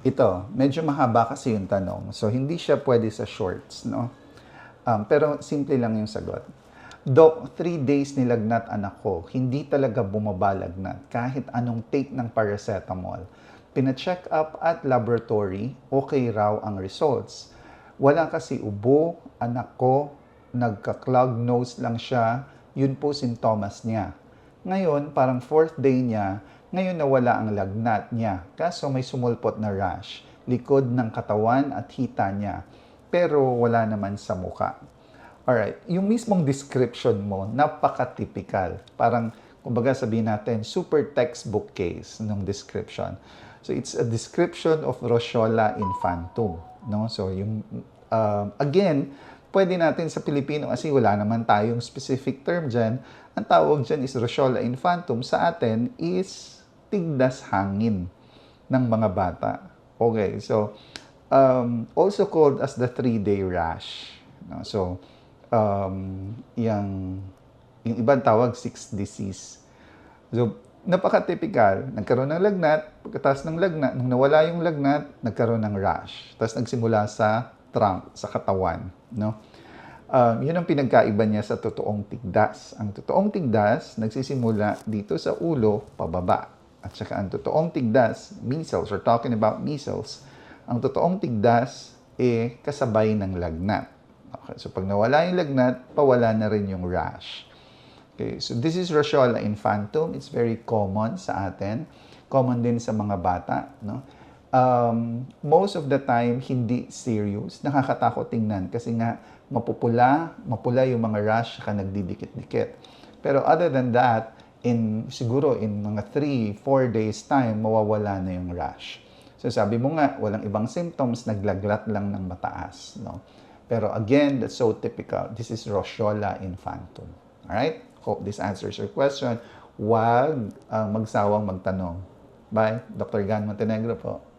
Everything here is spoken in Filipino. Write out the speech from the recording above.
Ito, medyo mahaba kasi yung tanong. So, hindi siya pwede sa shorts, no? Um, pero simple lang yung sagot. Dok, three days nilagnat anak ko. Hindi talaga bumabalagnat kahit anong take ng paracetamol. Pina-check up at laboratory, okay raw ang results. Wala kasi ubo, anak ko, nagka-clog nose lang siya, yun po sintomas niya. Ngayon, parang fourth day niya, ngayon nawala ang lagnat niya. Kaso may sumulpot na rash, likod ng katawan at hita niya. Pero wala naman sa muka. Alright, yung mismong description mo, napaka-typical. Parang, kumbaga sabihin natin, super textbook case ng description. So, it's a description of Rosola infantum. No? So, yung, um, again, pwede natin sa Pilipino, kasi wala naman tayong specific term dyan, ang tawag dyan is Rosola infantum. Sa atin is tigdas hangin ng mga bata. Okay, so, um, also called as the three-day rash. No? So, um, yung, yung ibang tawag, six disease. So, napaka-typical. Nagkaroon ng lagnat, pagkatapos ng lagnat, nung nawala yung lagnat, nagkaroon ng rash. Tapos nagsimula sa trunk, sa katawan. No? Um, yun ang pinagkaiba niya sa totoong tigdas. Ang totoong tigdas, nagsisimula dito sa ulo, pababa. At saka ang totoong tigdas, measles, we're talking about measles, ang totoong tigdas, eh, kasabay ng lagnat. Okay, so pag nawala yung lagnat, pawala na rin yung rash. Okay, so this is Rosola infantum. It's very common sa atin. Common din sa mga bata, no? Um, most of the time, hindi serious. Nakakatakot tingnan kasi nga mapupula, mapula yung mga rash saka nagdidikit-dikit. Pero other than that, in siguro in mga 3, 4 days time, mawawala na yung rash. So sabi mo nga, walang ibang symptoms, naglaglat lang ng mataas, no? Pero again, that's so typical. This is Rosola infantum. Alright? Hope this answers your question. Huwag uh, magsawang magtanong. Bye. Dr. Gan Montenegro po.